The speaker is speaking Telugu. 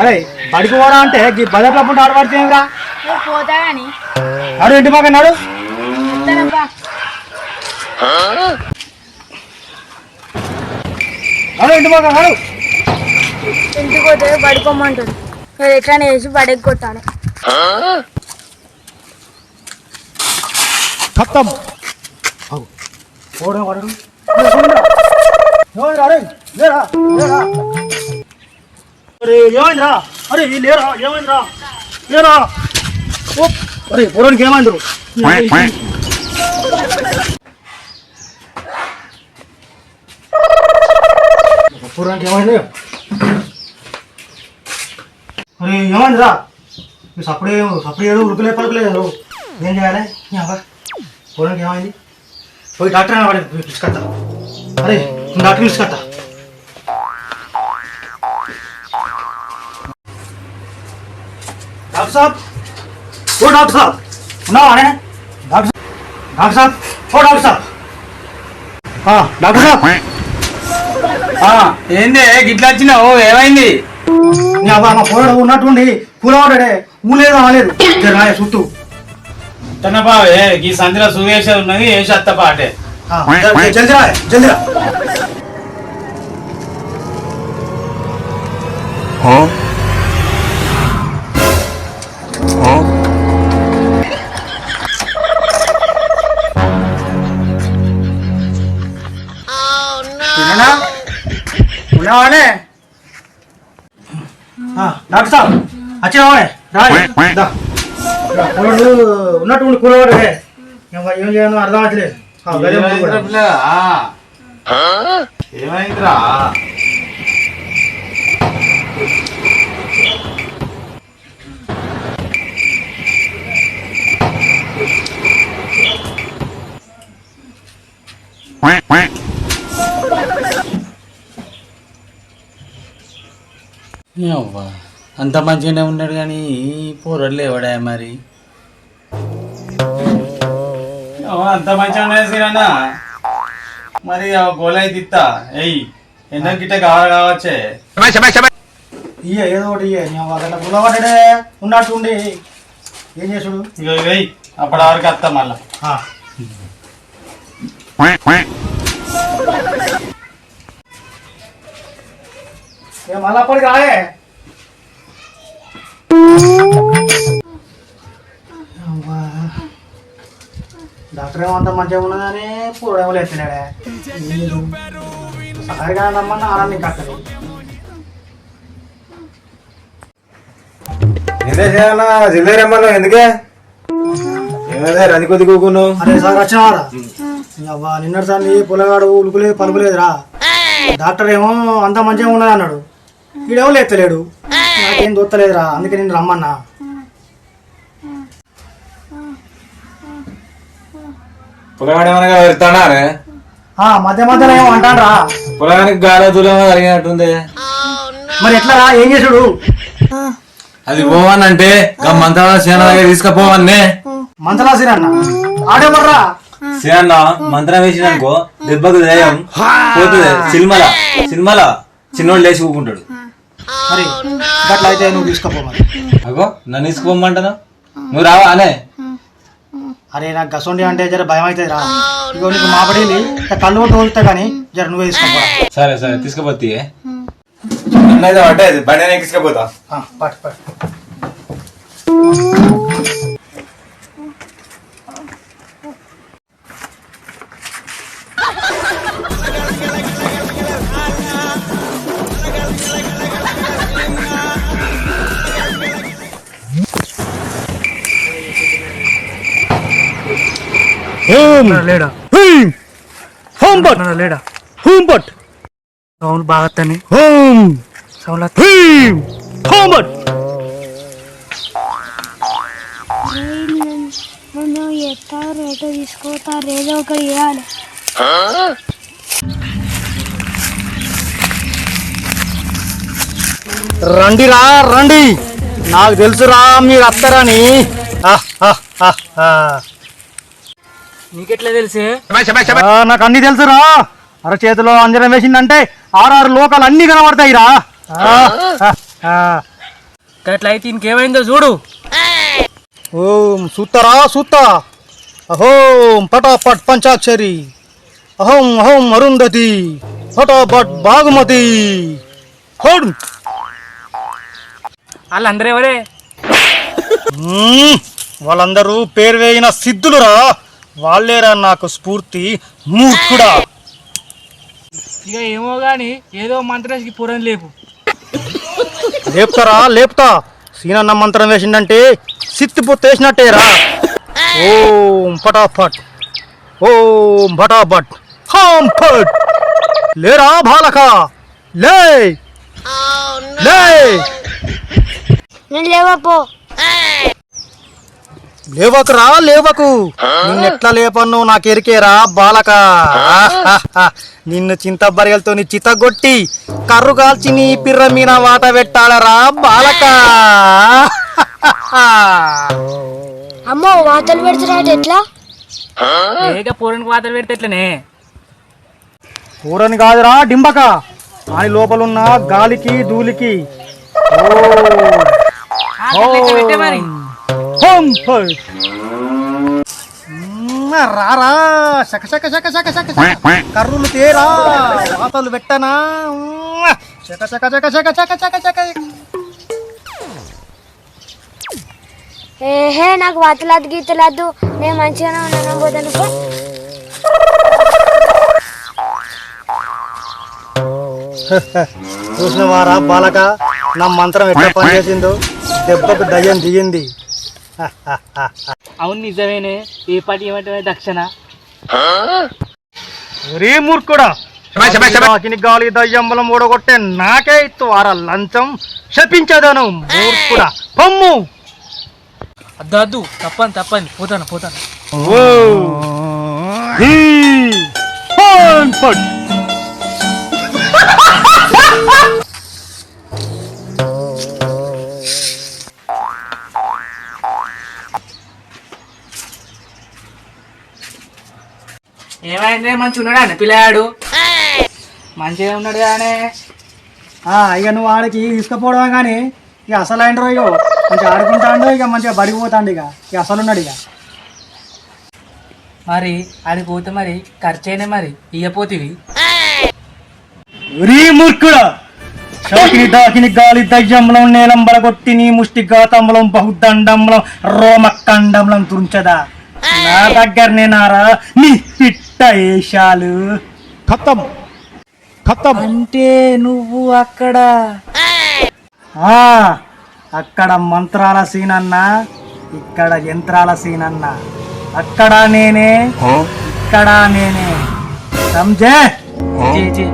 అరే బడికి పోరా అంటే ఈ బజార్లో పుంట ఆడబడితే ఏమిరా? నువ్వు పోతా కానీ నాడు ఇంటి పక్కన నాడు. ఇంటి పక్కన నాడు. ఇంటికి పోతే పడుకోమంటుంది. నేను ఎట్లా వేసి బడెక్కి కొట్టాలి ఖతం అవు ఓడే వాడు. ఏమైందిరా అరే? లేరా? లేరా? అరే ఏమైందిరా? అరే ఈ లేరా? ఏమైందిరా? లేరా? ఓ అరే పొరానికి ఏమైందిరు. పొరానికి ఏమైంది? అరే ఏమైందిరా? నువ్వు సప్పుడే సప్పుడు ఏదో ఉరుకులే పలుకులేదు ఏం చేయాలి? పొరానికి ఏమైంది? పోయి డాక్టర్ వాడి పిలుచుకొస్తా అరే డాక్టర్ పిలుచుకొస్తా డాక్టర్ సాబ్? ఓ డాక్టర్ సాబ్ ఉన్నావా అనే డాక్టర్ డాక్టర్ సాబ్ ఓ డాక్టర్ సాబ్. డాక్టర్ సాబ్. ఏంది గిట్లా వచ్చినావు? ఏమైంది? నీ అబ్బా మా పోరాడు ఉన్నట్టుండి కూలవాడే ఊలేదు రాయ చుట్టూ చిన్నపావే ఈ సంధిలో సువేష ఉన్నది అటే ఆ, జర- జల్ది రా జల్ది రా. ఆ, డాక్టర్ సాబ్ వచ్చావాడే రాయ్ దా. రా, పోరాడు ఉన్నట్టుండి కూలవాడే ఏం చేయాలో అర్థం అవ్వట్లేదు ఆ, గదే ముందు ఏమైందిరా కూడా. పిల్లగా? అంత మంచిగానే ఉన్నాడు కానీ పోరడ్లు ఎవడా మరి? అంత మంచిగా సీరన్నా. మరి గోలై తిత్తా ఎయ్ ఎండ గిట్ట కావాలి కావచ్చే. ఇయ్య ఏదో ఒకటి ఇయ్య నీ అవ్వ అట్లా కూలవాడే ఉన్నట్టుండి ఏం చేసుడు ఇక వెయ్యి అప్పటి వరకు వస్తా మళ్ళా. మళ్ళీ అప్పటికి రాయే డాక్టర్ ఏమో అంత మంచిగా ఉన్నదని పూర్వేమో ఎత్తినాడే సరిగా నమ్మని ఆనందం కట్టదు ఏందే చేయాలా? జిల్లా రమ్మన్నావు ఎందుకే? కొద్ది కూకున్నావు. అరే సార్ వచ్చినవారా? అవ్వా నిన్నటి సార్లు పొలగాడు ఉలుకులేదు పలుకులేదురా. డాక్టర్ ఏమో అంత మంచిగా ఉన్నది అన్నాడు వీడేమో ఎత్తలేడు నాకేం దొత్తలేదురా అందుకే నేను రమ్మన్నా. పొలగాడు ఏమనగా వెళ్తాడా రే ఆ, మధ్య మధ్యలో ఏమో పొలగానికి కలిగినట్టుంది. మరి ఎట్లా రా ఏం చేసుడు అది పోవానంటే మంత్రాల సేన దగ్గర తీసుకుపోవన్నే మంతలాసిరా అన్న? ఆడేమర్రా సేన మంత్రం వేసిననుకో దెబ్బకు దయం పోతుంది. సినిమాల సినిమాల చిన్నోడు లేచి కూకుంటాడు మరి అట్లా అయితే నువ్వు తీసుకోపో మరి. అగో నన్ను తీసుకుపోమంటాను? నువ్వు రావా అనే? అరే నాకు గసొండి అంటే జర భయం అవుతుంది రా ఇగో నీకు మాపడేది కళ్ళు తోలుతా కానీ జర నువ్వే తీసుకోపో సరే సరే తీసుకుపోతే బండి తీసుకుపోతా? పట్టు పట్టు. లేడా? హోమ్. పట్ లేడా? హోమ్ పట్ సౌండ్ బాగా తని హోమ్. Sound home. పట్ మనం ఎత్తా రేటో తీసుకోతారు ఏదో ఒకటి ఇవ్వాలి రండి రా రండి నాకు తెలుసురా మీరు వస్తారని నీకెట్లా తెలిసే? నాకు అన్ని తెలుసురా. అర చేతిలో అంజనం వేసిందంటే ఆరారు లోకాలు అన్ని కనబడతాయి రా ఇంకేమైందో చూడు. ఓం సూతరా సూత అహోం పటాపట్ పంచాక్షరి. అహోం అహోం అరుంధతి. పటాపట్ బాగుమతి. హోడ్ వాళ్ళందరూ ఎవరే. వాళ్ళందరూ పేరు వేయిన సిద్ధులురా. వాళ్ళేరా నాకు స్ఫూర్తి మూర్ఖుడా. ఇక ఏమో గాని ఏదో మంత్రానికి పురం లేపు. లేపుతారా? లేపుతా. సీనన్న మంత్రం వేసిందంటే సిత్తి పొత్తేసినట్టేరా ఓం పటాఫట్ ఓం భటాభట్ హాం ఫట్ లేరా బాలక? లే లే నేను లేవా పో. లేవకురా లేవకు. నిన్నెట్లా లేపన్ను నాకెరికేరా బాలక. నిన్ను చింతబరియలతో చితగొట్టి కర్రు కాల్చి నీ పిర్ర మీన వాట పెట్టాలరా బాలక. అమ్మో వాతలు పెడుతున్నాడు ఎట్లా? ఏక పూరానికి వాతలు పెడితే ఎట్లనే? కూరని కాదురా డింబక. అని లోపలున్న గాలికి ధూళికి. ఎట్లా పెట్టే మరి. హోం ఫట్. మ్మ్, రారా శక శక శక శక శక. కర్రులు తేరా. వాతలు పెట్టనా. శక శక శక శక శక శక శక. ఏహే నాకు వాతలాదు గీతలాదు. నేను మంచిగానే ఉన్నాను పోతాను. చూసినవారా బాలక? నా మంత్రం ఎట్లా పనిచేసిందో? దెబ్బకు దయ్యం దిగింది అవును నిజమేనే. ఏ పాటి ఏమంటే దక్షిణ ఒరే మూర్ఖుడా గాలి దయ్యంబలం ఓడగొట్టే నాకే ఇత్తువారా లంచం. శపించదను మూర్ఖుడా. పొమ్ము. అద్దు అద్దు తప్పని తప్పని. పోతాను పోతాను. ఓ హీ హోన్ పట్ ఏమైంది మంచి ఉన్నాడా అన్న పిల్లాడు మంచిగా ఉన్నాడు కానీ ఆ, ఇక నువ్వు ఆడికి తీసుకుపోవడం కానీ ఇక అసలు అయిన ఇక మంచిగా ఆడుకుంటాడు ఇక మంచిగా బడికి పోతాడు ఇక. ఇక అసలు ఉన్నాడు ఇక. మరి ఆడికి పోతే మరి ఖర్చు అయినా మరి? ఇయ్యపోతివి? మూర్ఖుడా! షాకిని దాకిని గాలి దయ్యంబలం నేలం బలగొట్టి నీ ముష్టి గాతంబలం బహుదండంబలం రోమకండంబలం తుంచదా? నా దగ్గరనే నారా నీ పిట్ట ఏషాలు ఖతం ఖతం అంటే నువ్వు అక్కడ. ఆ, అక్కడ మంత్రాల సీనన్న ఇక్కడ యంత్రాల సీనన్న. అక్కడ నేనే? ఇక్కడ నేనే. సంజే Huh? G G